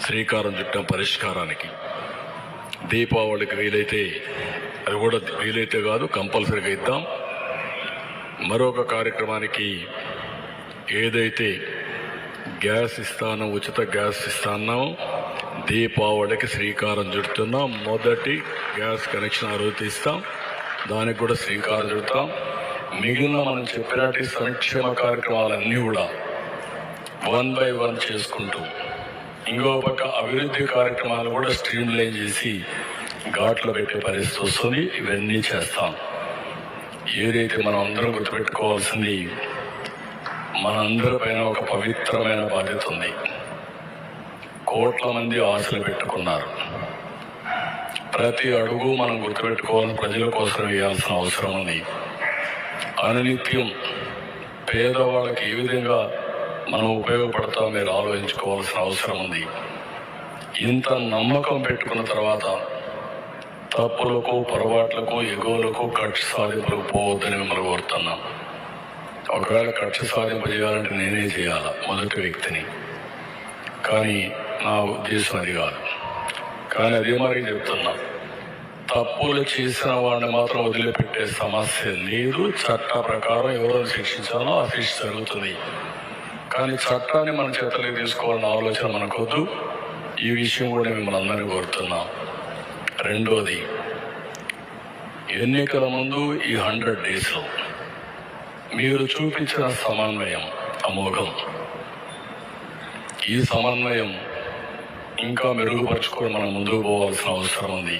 శ్రీకారం చుట్టాం పరిష్కారానికి. దీపావళికి వీలైతే అది కూడా వీలైతే కాదు కంపల్సరీగా ఇద్దాం. మరొక కార్యక్రమానికి ఏదైతే గ్యాస్ ఇస్తానో ఉచిత గ్యాస్ ఇస్తానో దీపావళికి శ్రీకారం చుడుతున్నాం. మొదటి గ్యాస్ కనెక్షన్ ఆ రోజు దానికి కూడా శ్రీకారం చుడతాం. మిగిలిన మనం చెప్పినట్టు సంక్షేమ కార్యక్రమాలన్నీ కూడా వన్ బై వన్ చేసుకుంటూ ఇంకో పక్క అభివృద్ధి కార్యక్రమాలు కూడా స్ట్రీమ్ లైన్ చేసి ఘాట్లో పెట్టే పరిస్థితి వస్తుంది. ఇవన్నీ చేస్తాం. ఏదైతే మనం అందరం గుర్తుపెట్టుకోవాల్సింది మనందరిపైన ఒక పవిత్రమైన బాధ్యత ఉంది. కోట్ల మంది ఆశలు పెట్టుకున్నారు. ప్రతి అడుగు మనం గుర్తుపెట్టుకోవాలని ప్రజల కోసం వేయాల్సిన అవసరం ఉంది. అనునిత్యం పేదవాళ్ళకి ఏ విధంగా మనం ఉపయోగపడతా మీరు ఆలోచించుకోవాల్సిన అవసరం ఉంది. ఇంత నమ్మకం పెట్టుకున్న తర్వాత తప్పులకు పొరపాట్లకు ఎగువలకు కక్ష సాధింపులకు పోవద్దని మిమ్మల్ని కోరుతున్నాం. ఒకవేళ కక్ష సాధింపు చేయాలంటే నేనే చేయాల? మొదటి వ్యక్తిని. కానీ నా ఉద్దేశం అది కాదు. కానీ అదే మరి చెప్తున్నా. తప్పులు చేసిన వాడిని మాత్రం వదిలిపెట్టే సమస్య లేదు. చట్ట ప్రకారం ఎవరు శిక్షించాలో ఆ శిక్ష జరుగుతుంది. కానీ చట్టాన్ని మన చేతలోకి తీసుకోవాలన్న ఆలోచన మనకొద్దు. ఈ విషయం కూడా మిమ్మల్ని అందరినీ కోరుతున్నాం. రెండోది ఎన్నికల ముందు ఈ హండ్రెడ్ డేస్లో మీరు చూపించిన సమన్వయం అమోఘం. ఈ సమన్వయం ఇంకా మెరుగుపరుచుకొని మనం ముందుకు పోవాల్సిన అవసరం ఉంది.